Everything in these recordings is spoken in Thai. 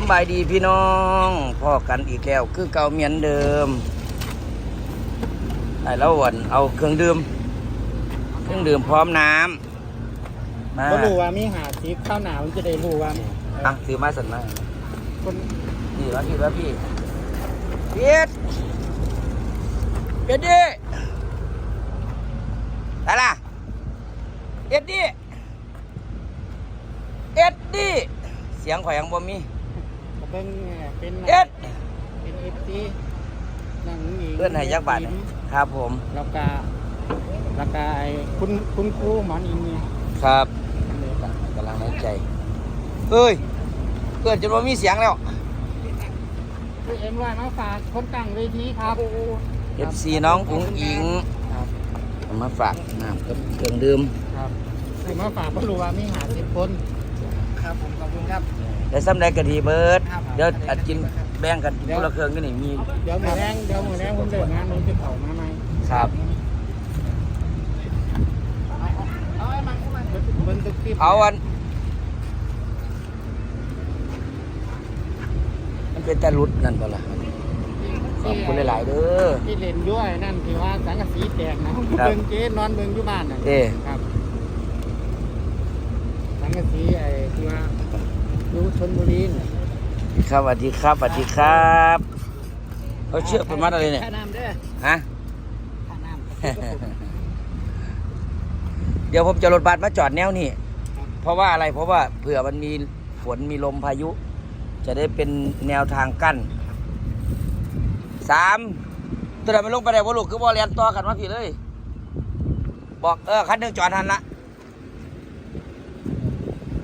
สำบายดีพี่น้องพ่อกันอีกแล้วคือเก่าเหมียนเดิมไอ้แล้ววันเอาเครื่องดื่มเครื่องดื่มพร้อมน้ำมาก็รู้ว่ามีหาซีข้าวหนาวมันจะได้รู้ว่าอะถือมาสันมาคนนี่แล้วพี่แล้วพี่เพียดเพียดดิอะไรล่ะเอ็ดดี้เอ็ดดี้เสียงข่อยยังบ่มี เบิ่งเป็นเอ็ดเป็นเอฟซีนั่งหญิงเพื่อนให้ยักษ์บาทเนี่ยครับผมแล้วก็แล้วก็ไอ้คุณคุณครูหมอนอิงเนี่ยครับกำลังในใจเอ้ยเกิดจนว่ามีเสียงแล้วคือเอ็มว่ามาฝากคนตั้งเวทีครับ FC น้องอุ้งอิงครับเอามาฝากน้ำกับเครื่องดื่มครับคือมาฝากก็รู้ว่ามีหาสิบคน ครับผมขอบคุณครับ ได้ซ้ำได้กะทีเบิร์ดครับ เดี๋ยวอัดกินแบ่งกันกินคนละเครื่องนี่นี่มีเดี๋ยวมือแรงเดี๋ยวมือแรงผมเดินงานผมจะเข่ามาไหมครับ เอาไอ้มันเข้ามาเบิ่งทุกคลิปเอาอันมันเป็นตะลุดนั่นเปล่าล่ะขอบคุณหลาย ๆ เด้อ ที่เล่นด้วยนั่นที่ว่าสังกะสีแตกนะครับเบิ่งเจ๊นอนเบิ่งอยู่บ้านน่ะเด้ครับสั งกะสีไอ้ที่ว่าอยู่ชนบุรีน่ะครับสวัสดีครับสวัสดีครับเขาเชือกเป็นมัดอะไรเนี่ยค่าน้ำเด้อฮะ ค่าน้ำ เดี๋ยวผมจะรถบัสมาจอดแนวนี่เพราะว่าอะไรเพราะว่าเผื่อมันมีฝนมีลมพายุ จะได้เป็นแนวทางกั้นสามตัวไหนมันลงไปได้บ่ลูกคือบ่เรียนต่อกันมาพี่เลย บอกเออคันหนึ่งจอดทันละ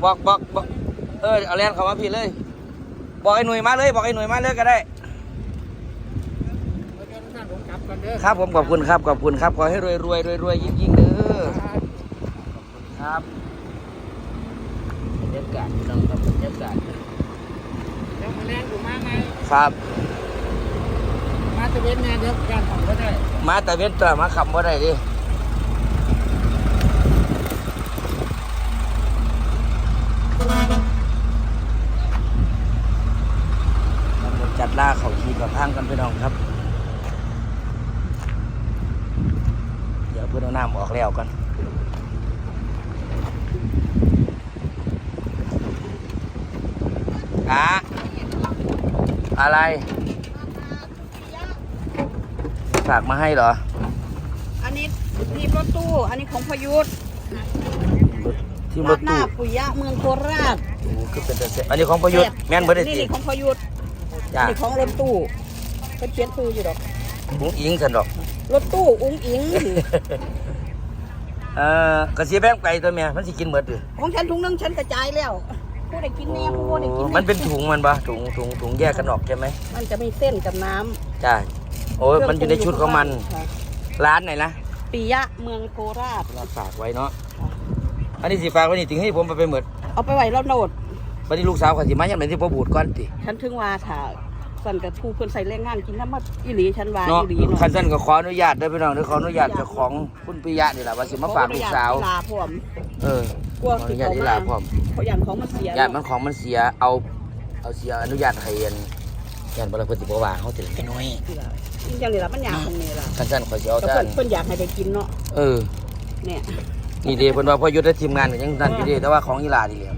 บอกบอกบอกเออเอาเรียนเข้ามาพี่เลย บอกไอ้หน่วยมาเลย บอกไอ้หน่วยมาเลยก็ได้เดี๋ยวท่านผมกลับก่อนเด้อครับผมขอบคุณครับขอบคุณครับขอให้รวยรวยรวยรวยยิ่งยิ่งๆเด้อครับครับบรรยากาศพี่น้องครับบรรยากาศเดี๋ยวมือแรงกูมาไงครับมาตะเวนเนี่ยเดี๋ยวการของก็ได้ มาแต่เว้นตัวมาขับบ่ได้ดิ เราจัดล่าเขาทีกับพังกันพี่น้องครับ เดี๋ยวเพื่อนเอาน้ำออกแล้วกันอะอะไร ฝากมาให้เหรอ อันนี้ทีมรถตู้ อันนี้ของพยุทธ ที่รราถดหน้าตู้ปุยยะเมืองโคราชโอ้คือเป็นแต่เสอันนี้ของประยุทธ์แม่นเบิดได้นี่สินี่ของพยุทธจ้านี่ของรถตู้เขาเขียนตู้อยู่ดอก บุ้งอิงสันดอก รถตู้อุ้งอิง เอ่อกระสีแบงไก่ตัวเมียมันสิกินเบิดดิของฉันถุงนึงฉันกระจายแล้วผู้ใดกินแน่ผู้ใดกินมันเป็นถุงมันปะถุงถุงถุงแยกกันออกใช่ไหมมันจะมีเส้นกับน้ำจ้าโอ้ยมันอยู่ในชุดของมัน ค่ะร้านไหนนะปิยะเมืองโคราชฝากไว้เนาะ อันนี้สิฝากไว้นี่ถึงให้ผมไปไปหมดเอาไปไว้แล้วโนดวันนี้ลูกสาวขอยสิมายังไงที่พ่อบูดก่อนติฉันถึงว่าถ้าสั่นกับผู้เพิ่นใส่แรงงานกินน้ำมันอีหลีฉันว่าเนาะอีหลีเนาะคันสั้นก็ขออนุญาตเด้อพี่น้องเด้อขออนุญาตเจ้าของคุณปิยะนี่แหละว่าสิมาฝากลูกสาวขออนุญตลาพร้อมเออ กลัวขออสินุญาตเขาที่มาลาพร้อมเพราะอย่างของมันเสียญาติมันของมันเสียเอาเอาเสียอนุญาตให้เรียนญาติบริพฤติบว่าเขาถึงแค่น้อยจริงๆนี่ล่ะมันอยากของนี่ล่ะกันสั้นขอยสิเอาแต่แต่เพิ่นเพิ่นอยากให้ได้กินเนาะเออ เนี่ย นี่เดีเพิ่นว่าพอยุทธได้ทีมงานก็ยังนั่นอยู่เดีแต่ว่าของอีหลาดีแล้ว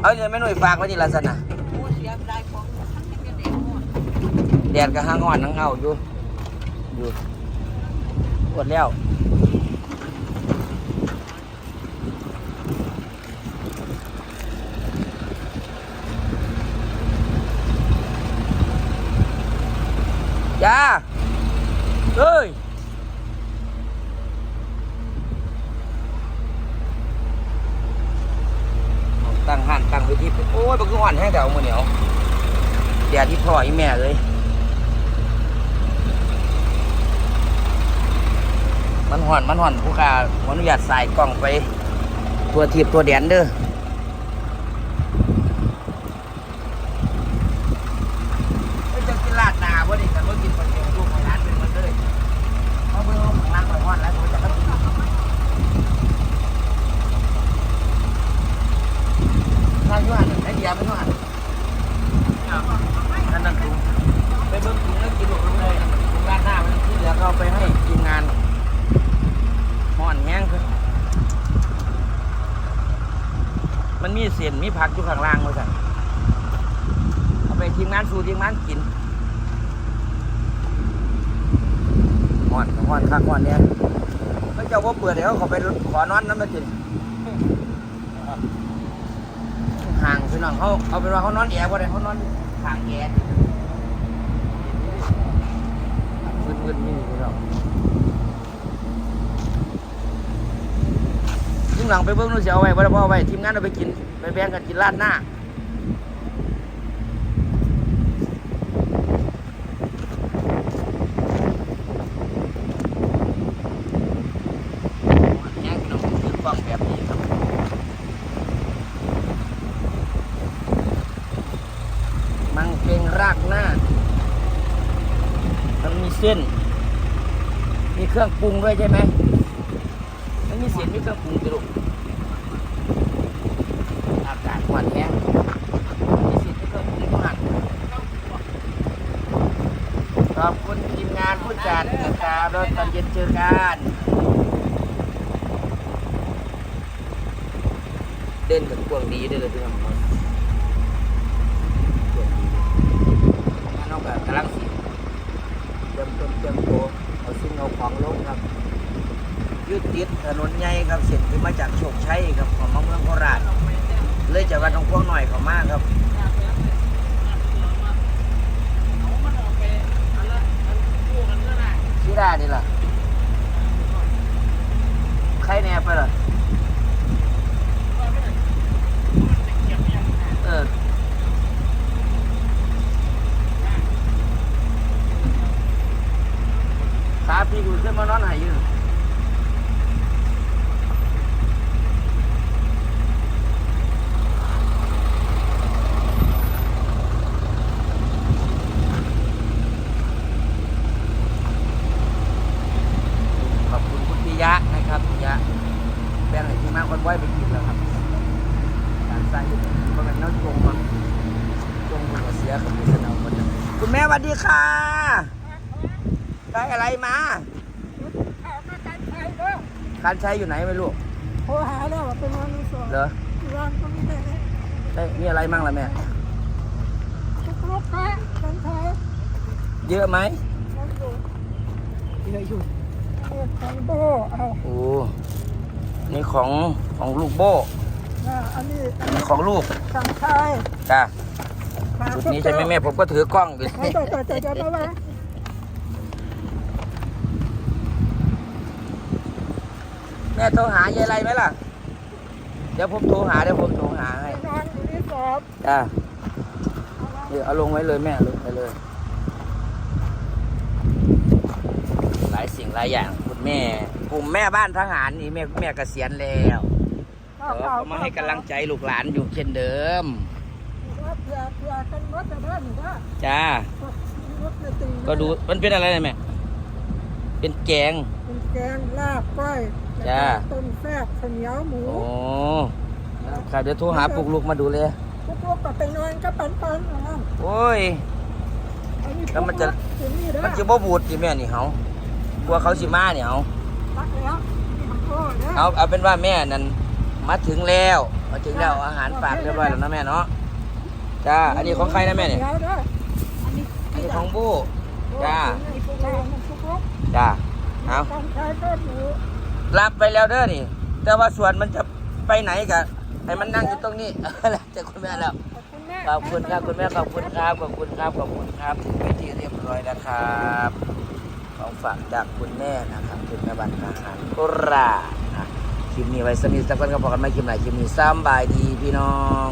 เอาเนี่ยแม่หน่วยฝากไว้นี่ละสันน่ะโอ้เสียดายของทั้งเป็นเด็กหมดแดดก็ห้างอ่อนทั้งเอาอยู่อยู่ปวดแล้วจ้าเฮ้ย ตั้งหันตั้งเวที โอ้ยบักคือห่อนแห้งแต่เอามือเหนียวแดดที่พ่ออีแม่เลย มันห่อนมันห่อนผู้กาขออนุญาตสายกล่องไป ตัวทีบตัวแดนเด้อเฮ้ยจะกินลาดหนาบ่ดิแต่ว่ากินคนเดียวลูกของร้านเป็นหมันเลยเอาไปเอาของร้านไปห่อนแล้วผมจะก็กินทางยุหันไอ้เดียไม่ยุหัน ทีมงานกินห่อนห่อนคักห่อนเนี่ยเขาเจ้าว่าเปิดเดี๋ยวเขาไปขอนอนน้ำมากินห่างพี่น้องเขาเอาเป็นว่าเขานอนแอร์บ่าได้เขานอนห่างแอร์วืดๆนี่พี่น้องทีมหลังไปเบิ้งนู่นจะเอาไว้บ่ได้บ่เอาไว้ทีมงานเอาไปกินไปแบ่งกันกินราดหน้า แย่งพี่น้องถือกล้องแบบนี้ครับ มังเกงรากหน้า มันมี เส้น มีเครื่องปรุงด้วยใช่ไหมมันมีเส้นมีเครื่องปรุงติลูกอากาศหวานแห้งมีเส้นมีเครื่องปรุงทุกหันขอบคุณทีมงานผู้จัดนะครับแล้วตอนเย็นเจอกันเด่นกับพวงดีด้วยเลยพี่น้องครับพวงดีงานนอกจากกำลังสิเตรียมต้นเตรียมโตเอาซึ่งเอาของลงครับยืด ติดถนนใหญ่ครับเสร็จที่มาจากโชคชัยครับของมาเมืองโคราชเลยจากวัดหนองพวงหน่อยเขามากครับชิดานี่ล่ะใครแน่ไปล่ะเออขาพี่กูขึ้นมานอนหายยู่ขอบคุณคุณปิยะนะครับปิยะแบ่งให้ที มงานคนไว้ไปกินแล้วครับการใส่เพราะมันน้ำจงมาจงมันก็เสียกับมือสนามหมดเลยคุณแม่สวัสดีค่ะ ได้อะไรมาการใช้อยู่ไหนไม่รู้โทรหาแล้วว่าเป็นวันนี้สองเหรอร้านก็ไม่ได้ได้มีอะไรมั่งล่ะแม่ทุกลูกค้าคนไทยเยอะไหมมันอยู่เยอะอยู่เออของโบเอาโอ้ นี่ของของลูกโบ้อ่าอันนี้อันนี่นี้ของลูกของไทยจ้ามาชุดนี้ใช่ไหมแม่ผมก็ถือกล้องอยู่เอาต่อต่อต่อต่อต่อมาแม่โทรหายายไรไหมล่ะ เดี๋ยวผมโทรหาเดี๋ยวผมโทรหาให้นอนอยู่ที่สอบจ้าเดี๋ยวเอาลงไว้เลยแม่ลงไปเลย หลายสิ่งหลายอย่างคุณ แม่กลุ่มแม่บ้านทหารนี่แม่แม่เกษียณแล้วเออเขามาให้กำลังใจลูกหลานอยู่เช่นเดิมว่าเผื่อเผื่อกันรถจะได้หรือว่าจ้ารถจะตีก็ดูมันเป็นอะไรนะแม่เป็นแกงเป็นแกงลาบก้อยจ้าต้มแซ่บข้าวเหนียวหมูโอ้ครับเดี๋ยวโทรหาปลุกลูกมาดูเลยพวกลูกก็ไปนอนก็ปันปันๆนะโอ้ยอันนี้แล้วมันจะถึงนี่เด้อมันจะบ่บูดจีแม่นี่เขา กลัวเขาสิมาเนี่ยเขาปักแล้วนี่มันโอ้เด้อเอาเอาเป็นว่าแม่นั่นมาถึงแล้วมาถึงแล้วอาหารฝากเรียบร้อยแล้วนะแม่เนาะจ้าอันนี้ของใครนะแม่เนี่ยดี๋วด้ออันนี้อันนี้ของบู้จ้านี่พวกเรามันพวกลูกจ้าเอาการใช้ก็หมูรับไปแล้วเด้อนี่ แต่ว่าส่วนมันจะไปไหนกะให้มันนั่งอยู่ตรงนี้แล้วจะคุณแม่แล้ว ขอบคุณแม่ ขอบคุณครับคุณแม่ขอบคุณครับขอบคุณครับขอบคุณครับถึงเวทีเรียบร้อยแล้วครับ ของฝากจากคุณแม่นะครับคุณแม่บ้านทหารโคราชนะคลิปนี้ไว้สนิทสักคนก็พอกันไม่คลิปไหนคลิปนี้ซ้ำบายดีพี่น้อง